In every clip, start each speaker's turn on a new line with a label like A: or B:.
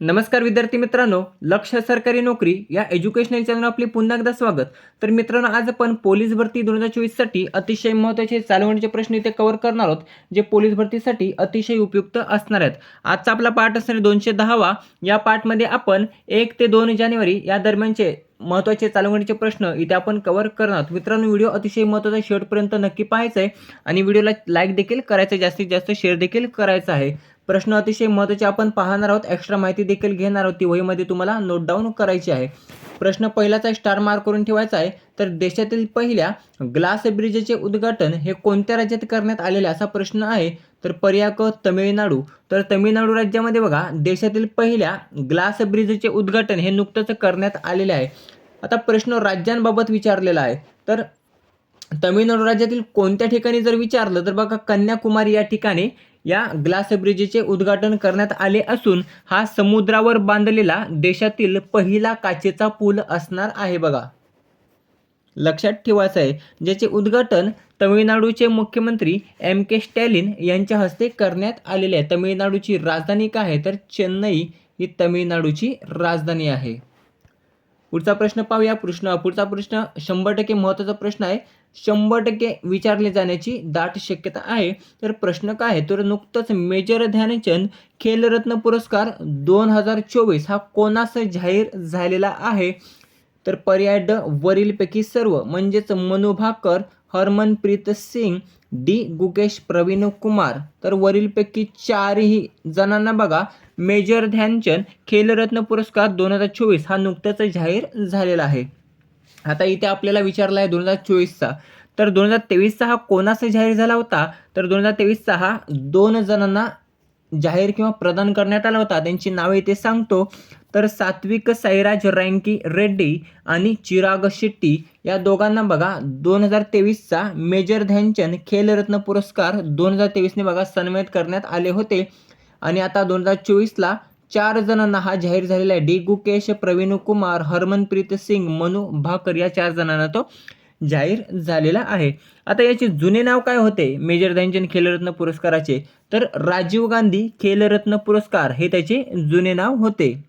A: नमस्कार विद्यार्थी मित्रांनो लक्ष सरकारी नोकरी या एज्युकेशनल चॅनल आपले पुन्हा एकदा स्वागत. तर मित्रांनो आज आपण पोलीस भरती दोन हजार चोवीससाठी अतिशय महत्त्वाचे चालवणीचे प्रश्न इथे कव्हर करणार आहोत जे पोलीस भरतीसाठी अतिशय उपयुक्त असणार आहेत. आजचा आपला पाठ असणार दोनशे दहावा. या पाठमध्ये आपण एक ते दोन जानेवारी या दरम्यानचे महत्त्वाचे चालवणीचे प्रश्न इथे आपण कव्हर करणार आहोत. मित्रांनो व्हिडिओ अतिशय महत्त्वाचा शेवटपर्यंत नक्की पाहायचा आहे आणि व्हिडिओला लाईक देखील करायचं आहे जास्तीत जास्त शेअर देखील करायचा आहे. प्रश्न अतिशय महत्त्वाचे. आपण पाहणार आहोत एक्स्ट्रा माहिती देखील घेणार आहोत. ती वहीमध्ये तुम्हाला नोट डाऊन करायची आहे. प्रश्न पहिलाचा स्टार मार्क करून ठेवायचा आहे. तर देशातील पहिल्या ग्लास ब्रिजचे उद्घाटन हे कोणत्या राज्यात करण्यात आलेले असा प्रश्न आहे. तर पर्याय क तमिळनाडू. तर तमिळनाडू राज्यामध्ये बघा देशातील पहिल्या ग्लास ब्रिजचे उद्घाटन हे नुकतंच करण्यात आलेले आहे. आता प्रश्न राज्यांबाबत विचारलेला आहे. तर तमिळनाडू राज्यातील कोणत्या ठिकाणी जर विचारलं तर बघा कन्याकुमारी या ठिकाणी या ग्लास ब्रिजचे उद्घाटन करण्यात आले असून हा समुद्रावर बांधलेला देशातील पहिला काचेचा पूल असणार आहे बघा. लक्षात ठेवायचं आहे ज्याचे उद्घाटन तमिळनाडूचे मुख्यमंत्री एम के स्टॅलिन यांच्या हस्ते करण्यात आलेले आहे. तमिळनाडूची राजधानी काय आहे? तर चेन्नई ही तमिळनाडूची राजधानी आहे. पुढचा प्रश्न पाहूया. प्रश्न पुढचा प्रश्न शंभर टक्के महत्त्वाचा प्रश्न आहे. शंभर टक्के विचारले जाण्याची दाट शक्यता आहे. तर प्रश्न काय आहे? तर नुकतंच मेजर ध्यानचंद खेलरत्न पुरस्कार दोन हजार चोवीस हा कोणास जाहीर झालेला आहे? तर पर्याय ड वरीलपैकी सर्व म्हणजेच मनुभाकर हरमनप्रीत सिंग डी गुकेश प्रवीण कुमार. तर वरीलपैकी चारही जणांना बघा मेजर ध्यानचंद खेलरत्न पुरस्कार दोन हजार चोवीस हा नुकताच जाहीर झालेला आहे. आता इथे आपल्याला विचारला आहे दोन हजार चोवीसचा. तर दोन हजार तेवीसचा हा कोणाचा जाहीर झाला होता? तर दोन हजार तेवीसचा हा दोन जणांना जाहीर किंवा प्रदान करण्यात आला होता. त्यांची नावे इथे सांगतो. तर सात्विक साईराज रँकी रेड्डी आणि चिराग शेट्टी या दोघांना बघा दोन हजार तेवीसचा मेजर ध्यानचंद खेलरत्न पुरस्कार दोन हजार तेवीसने बघा सन्मानित करण्यात आले होते. आणि आता दोन हजार चोवीसला चार जणांना हा जाहीर झालेला आहे. डी. गुकेश प्रवीण कुमार हरमनप्रीत सिंग मनू भाकर या चार जणांना तो जाहीर झालेला आहे. आता याचे जुने नाव काय होते? मेजर ध्यानचंद खेलरत्न पुरस्काराचे. तर राजीव गांधी खेलरत्न पुरस्कार हे त्याचे जुने नाव होते.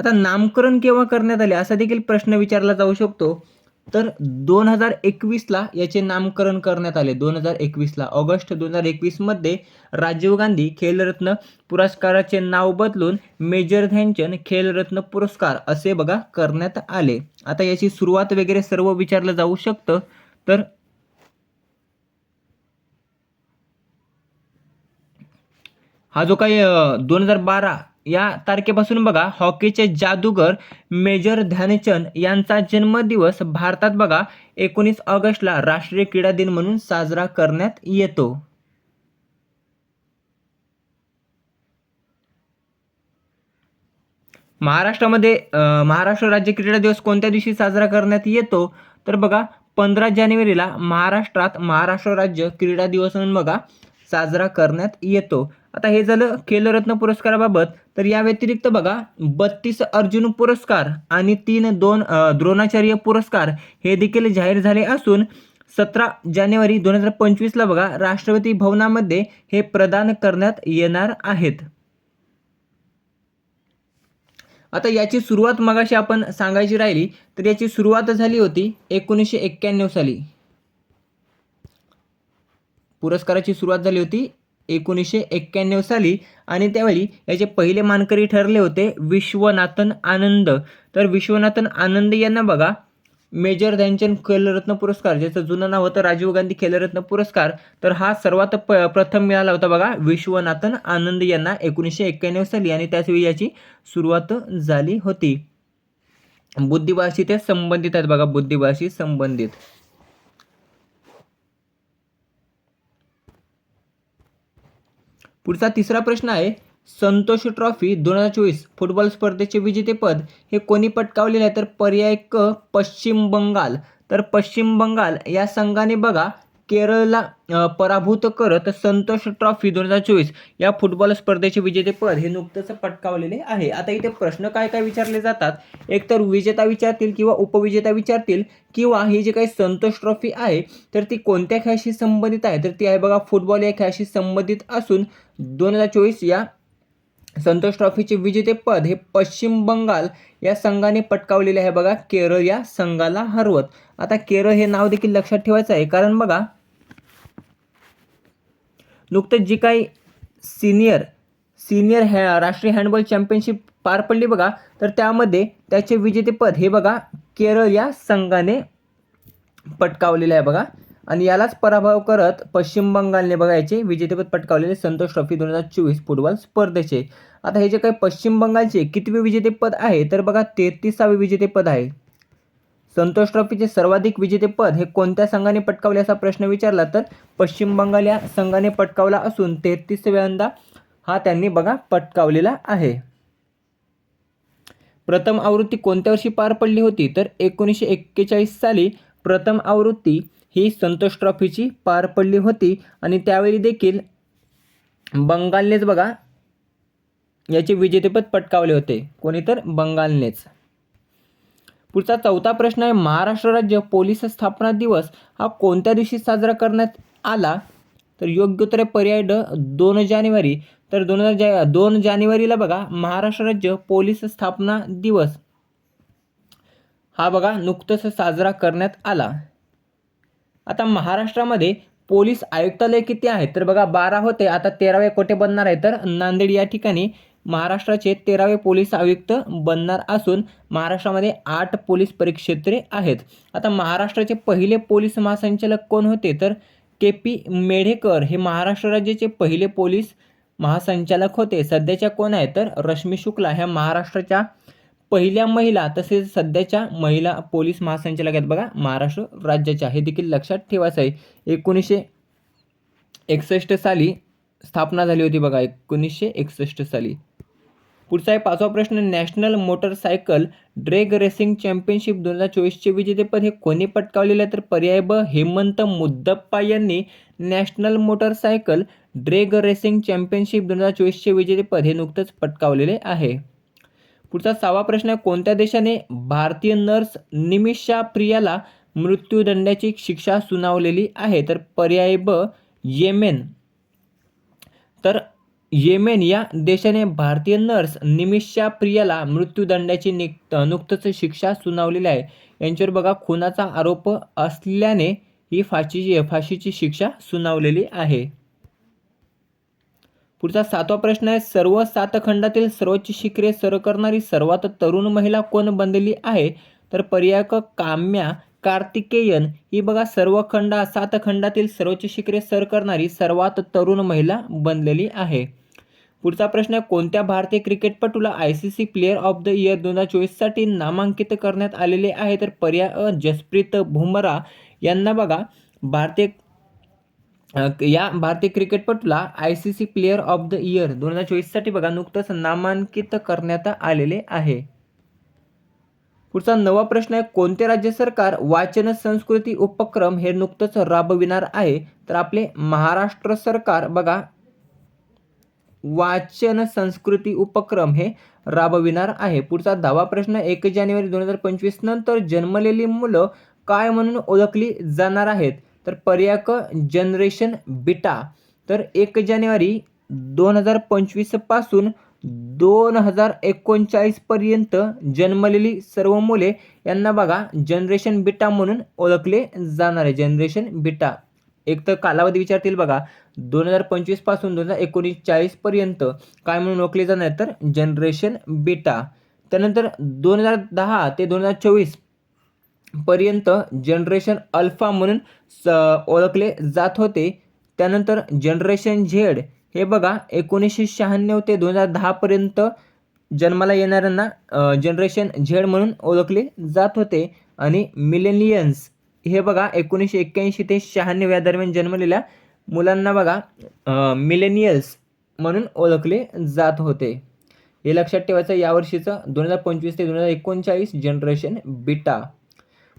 A: आता नामकरण केव्हा करण्यात आले असा देखील प्रश्न विचारला जाऊ शकतो. तर दोन हजार एकवीसला याचे नामकरण करण्यात आले. दोन हजार एकवीसला ऑगस्ट दोन हजार एकवीसमध्ये राजीव गांधी खेलरत्न पुरस्काराचे नाव बदलून मेजर ध्यानचंद खेलरत्न पुरस्कार असे बघा करण्यात आले. आता याची सुरुवात वगैरे सर्व विचारलं जाऊ शकतं. तर हा जो काही दोन हजार बारा या तारखेपासून बघा हॉकीचे जादूगर मेजर ध्यानचंद यांचा जन्मदिवस भारतात बघा एकोणीस ऑगस्टला राष्ट्रीय क्रीडा दिन म्हणून साजरा करण्यात येतो. महाराष्ट्रामध्ये महाराष्ट्र राज्य क्रीडा दिवस कोणत्या दिवशी साजरा करण्यात येतो? तर बघा पंधरा जानेवारीला महाराष्ट्रात महाराष्ट्र राज्य क्रीडा दिवस म्हणून बघा साजरा करण्यात येतो. आता हे झालं खेलरत्न पुरस्काराबाबत. तर या व्यतिरिक्त बघा बत्तीस अर्जुन पुरस्कार आणि तीन दोन द्रोणाचार्य पुरस्कार हे देखील जाहीर झाले असून सतरा जानेवारी दोन हजार पंचवीसला बघा राष्ट्रपती भवनामध्ये हे प्रदान करण्यात येणार आहेत. आता याची सुरुवात मगाशी आपण सांगायची राहिली तर याची सुरुवात झाली होती एकोणीसशे एक्क्याण्णव साली. पुरस्काराची सुरुवात झाली होती एकोणीसशे एक्क्याण्णव साली आणि त्यावेळी याचे पहिले मानकरी ठरले होते विश्वनाथन आनंद. तर विश्वनाथन आनंद यांना बघा मेजर ध्यानचंद खेलरत्न पुरस्कार ज्याचं जुनं नाव होतं राजीव गांधी खेलरत्न पुरस्कार तर हा सर्वात प प्रथम मिळाला होता बघा विश्वनाथन आनंद यांना एकोणीसशे एक्क्याण्णव साली आणि त्याचवेळी याची सुरुवात झाली होती. बुद्धिबळाशी ते संबंधित आहेत बघा बुद्धिबळाशी संबंधित. पुढचा तिसरा प्रश्न आहे संतोष ट्रॉफी दोन हजार चोवीस फुटबॉल स्पर्धेचे विजेतेपद हे कोणी पटकावलेले आहे? तर पर्याय क पश्चिम बंगाल. तर पश्चिम बंगाल या संघाने बघा केरळला पराभूत करत संतोष ट्रॉफी दोन हजार चोवीस या फुटबॉल स्पर्धेचे विजेतेपद हे नुकतंच पटकावलेले आहे. आता इथे प्रश्न काय काय विचारले जातात? एकतर विजेता विचारतील किंवा उपविजेता विचारतील किंवा ही जी काही संतोष ट्रॉफी आहे तर ती कोणत्या खेळाशी संबंधित आहे? तर ती आहे बघा फुटबॉल या खेळाशी संबंधित असून दोन हजार चोवीस या संतोष ट्रॉफीचे विजेतेपद हे पश्चिम बंगाल या संघाने पटकावलेले आहे बघा केरळ या संघाला हरवत. आता केरळ हे नाव देखील लक्षात ठेवायचं आहे. कारण बघा नुकतंच जी काही सिनियर सिनियर हॅ राष्ट्रीय हँडबॉल चॅम्पियनशिप पार पडली बघा तर त्यामध्ये त्याचे विजेतेपद हे बघा केरळ या संघाने पटकावलेलं आहे बघा. आणि यालाच पराभव करत पश्चिम बंगालने बघा याचे विजेतेपद पटकावलेले संतोष ट्रॉफी दोन हजार चोवीस फुटबॉल स्पर्धेचे. आता हे जे काही पश्चिम बंगालचे कितवे विजेतेपद आहे तर बघा तेहतीसावे विजेतेपद आहे. संतोष ट्रॉफीचे सर्वाधिक विजेतेपद हे कोणत्या संघाने पटकावले असा प्रश्न विचारला तर पश्चिम बंगाल या संघाने पटकावला असून तेहतीसव्यांदा हा त्यांनी बघा पटकावलेला आहे. प्रथम आवृत्ती कोणत्या वर्षी पार पडली होती? तर एकोणीसशे एक्केचाळीस साली प्रथम आवृत्ती ही संतोष ट्रॉफीची पार पडली होती आणि त्यावेळी देखील बंगालनेच बघा याचे विजेतेपद पटकावले होते. कोणी तर बंगालनेच. पुढचा चौथा प्रश्न आहे महाराष्ट्र राज्य पोलीस स्थापना दिवस हा कोणत्या दिवशी साजरा करण्यात आला? तर योग्य उत्तर पर्याय ड दोन जानेवारी. तर दोन हजार जा दोन जानेवारीला बघा महाराष्ट्र राज्य पोलीस स्थापना दिवस. हा बघा नुकतंच साजरा करण्यात आला. आता महाराष्ट्रामध्ये पोलीस आयुक्तालय किती आहेत तर बघा बारा होते आता तेरावे कोठे बनणार आहे? तर नांदेड या ठिकाणी. महाराष्ट्राचे तेरावे पोलीस आयुक्त बनणार असून महाराष्ट्रामध्ये आठ पोलीस परिक्षेत्रे आहेत. आता महाराष्ट्राचे पहिले पोलीस महासंचालक कोण होते? तर के पी मेढेकर हे महाराष्ट्र राज्याचे पहिले पोलीस महासंचालक होते. सध्याच्या कोण आहेत? तर रश्मी शुक्ला ह्या महाराष्ट्राच्या पहिल्या महिला तसेच सध्याच्या महिला पोलीस महासंचालक आहेत. बघा महाराष्ट्र राज्याच्या हे देखील लक्षात ठेवायचं आहे एकोणीसशे एकसष्ट साली स्थापना झाली होती बघा एकोणीसशे एकसष्ट साली. पुढचा आहे पाचवा प्रश्न national motorcycle drag racing championship दोन हजार चोवीसचे विजेतेपद हे कोणी पटकावलेले आहे? तर पर्याय ब हेमंत मुद्दप्पा यांनी national motorcycle drag racing championship दोन हजार चोवीसचे विजेतेपद हे नुकतंच पटकावलेले आहे. पुढचा सहावा प्रश्न आहे कोणत्या देशाने भारतीय नर्स निमिषा प्रियाला मृत्यूदंडाची शिक्षा सुनावलेली आहे? तर पर्याय ब येमेन. तर येमेन या देशाने भारतीय नर्स निमिषा प्रियाला मृत्यूदंडाची निक नुकतंच शिक्षा सुनावलेली आहे. यांच्यावर बघा खुनाचा आरोप असल्याने ही फाशीची फाशीची शिक्षा सुनावलेली आहे. पुढचा सातवा प्रश्न आहे. सर्व सात खंडातील सर्वोच्च शिखरे सर करणारी सर्वात तरुण महिला कोण बनलेली आहे? तर पर्याय काम्या कार्तिकेयन ही बघा सर्व खंड सात खंडातील सर्वोच्च शिखरे सर करणारी सर्वात तरुण महिला बनलेली आहे. पुढचा प्रश्न आहे कोणत्या भारतीय क्रिकेटपटूला I C C player of the year दोन हजार चोवीससाठी नामांकित करण्यात आलेले आहे? तर पर्याय अ जसप्रीत बुमरा यांना बघा. भारतीय या भारतीय क्रिकेटपटूला I C C player of the year दोन हजार चोवीससाठी बघा नुकतंच नामांकित करण्यात आलेले आहे. पुढचा नवा प्रश्न आहे कोणते राज्य सरकार वाचन संस्कृती उपक्रम हे नुकतंच राबविणार आहे? तर आपले महाराष्ट्र सरकार बघा वाचन संस्कृती उपक्रम हे राबविणार आहे. पुढचा दहावा प्रश्न एक जानेवारी दोन हजार पंचवीस नंतर जन्मलेली मुलं काय म्हणून ओळखली जाणार आहेत? तर पर्याक जनरेशन बिटा तर एक जानेवारी दोन हजार पंचवीसपासून दोन हजार एकोणचाळीसपर्यंत जन्मलेली सर्व मुले यांना बघा जनरेशन बिटा म्हणून ओळखले जाणार आहे. जनरेशन बिटा एक तर कालावधी विचारतील बघा दोन हजार पंचवीसपासून दोन हजार एकोणीस चाळीसपर्यंत काय म्हणून ओळखले जाणार तर जनरेशन बीटा त्यानंतर दोन हजार दहा ते दोन हजार चोवीसपर्यंत जनरेशन अल्फा म्हणून स ओळखले जात होते. त्यानंतर जनरेशन झेड हे बघा एकोणीसशे शहाण्णव ते दोन हजार दहापर्यंत जन्माला येणाऱ्यांना जनरेशन झेड म्हणून ओळखले जात होते. आणि मिलेनियन्स हे बघा एकोणीसशे एक्क्याऐंशी ते शहाण्णव या दरम्यान जन्मलेल्या मुलांना बघा मिलेनियल्स म्हणून ओळखले जात होते. हे लक्षात ठेवायचं यावर्षीचं दोन हजार पंचवीस ते दोन हजार एकोणचाळीस जनरेशन बिटा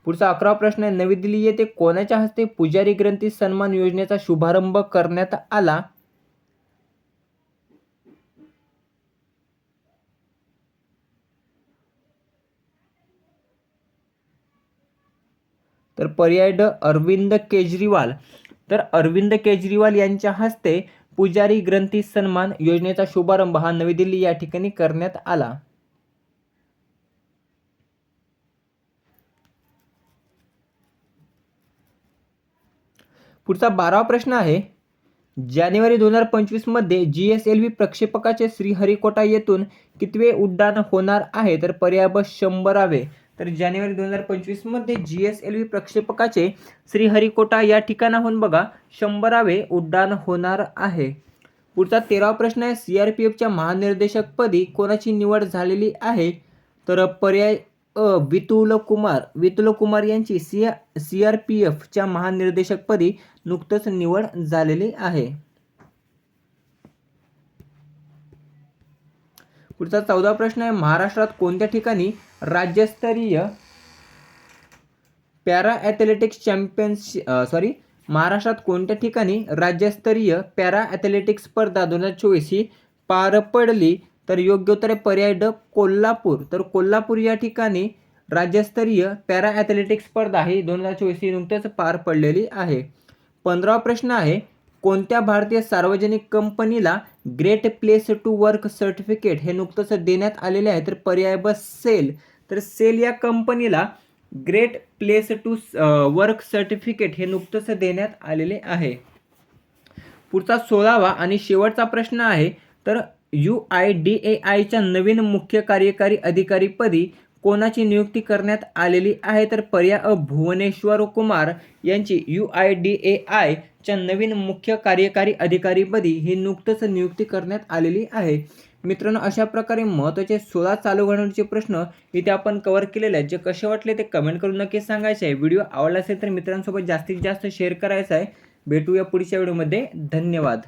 A: पुढचा अकरावा प्रश्न आहे नवी दिल्ली येथे कोणाच्या हस्ते पुजारी ग्रंथी सन्मान योजनेचा शुभारंभ करण्यात आला? तर पर्याय ड अरविंद केजरीवाल. तर अरविंद केजरीवाल यांच्या हस्ते पुजारी ग्रंथी सन्मान योजनेचा शुभारंभ हा नवी दिल्ली या ठिकाणी करण्यात आला. पुढचा बारावा प्रश्न आहे. जानेवारी दोन हजार पंचवीसमध्ये जी एस एल व्ही प्रक्षेपकाचे श्रीहरिकोटा येथून कितवे उड्डाण होणार आहे? तर पर्याय ब शंभरावे. तर जानेवारी दोन हजार पंचवीसमध्ये जी एस एल व्ही प्रक्षेपकाचे श्रीहरिकोटा या ठिकाणाहून बघा शंभरावे उड्डाण होणार आहे. पुढचा तेरावा प्रश्न आहे सी आर पी एफच्या महानिर्देशकपदी कोणाची निवड झालेली आहे? तर पर्याय अ वितुल कुमार. वितुल कुमार यांची सी सी आर पी एफच्या महानिर्देशकपदी नुकतंच निवड झालेली आहे. पुढचा चौदा प्रश्न आहे महाराष्ट्रात कोणत्या ठिकाणी राज्यस्तरीय पॅरा ॲथलेटिक्स चॅम्पियन्स सॉरी महाराष्ट्रात कोणत्या ठिकाणी राज्यस्तरीय पॅरा ॲथलेटिक्स स्पर्धा दोन हजार चोवीस ही पार पडली? तर योग्य उत्तर पर्याय ड कोल्हापूर. तर कोल्हापूर या ठिकाणी राज्यस्तरीय पॅरा ॲथलेटिक्स स्पर्धा ही दोन हजार चोवीस ही नुकत्याच पार पडलेली आहे. पंधरावा प्रश्न आहे कोणत्या भारतीय सार्वजनिक कंपनीला great place to work certificate हे नुकतंच देण्यात आलेले आहे? तर पर्याय ब सेल तर सेल या कंपनीला great place to work certificate हे नुकतंच देण्यात आलेले आहे. पुढचा सोळावा आणि शेवटचा प्रश्न आहे तर यू आय डी ए आयच्या नवीन मुख्य कार्यकारी अधिकारीपदी कोणाची नियुक्ती करण्यात आलेली आहे? तर पर्याय अ भुवनेश्वर कुमार यांची यू आय डी ए आयच्या नवीन मुख्य कार्यकारी अधिकारीपदी ही नुकतंच नियुक्ती करण्यात आलेली आहे. मित्रांनो अशा प्रकारे महत्त्वाचे सोळा चालू घडामोडीचे प्रश्न इथे आपण कव्हर केलेले आहेत. जे कसे वाटले ते कमेंट करून नक्की सांगायचे आहे. व्हिडिओ आवडला असेल तर मित्रांसोबत जास्तीत जास्त शेअर करायचा आहे. भेटूया पुढच्या व्हिडिओमध्ये धन्यवाद.